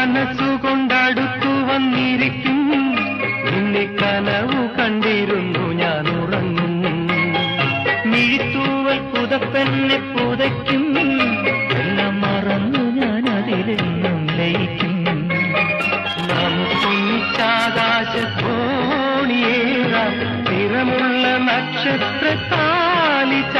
മനസ്സുകൊണ്ടടുത്തു വന്നിരിക്കും. നിന്നെ കനവു കണ്ടിരുന്നു ഞാൻ ഉറങ്ങും മിഴിത്തൂവൽ പുതപ്പെന്നെ പുതയ്ക്കും. എല്ലാം മറന്നു ഞാൻ അതിലെന്നും ലയിക്കും. നമുക്കൊന്നിച്ചാകാശ തോണിയേറാം നിറമുള്ള നക്ഷത്ര താലിച്ച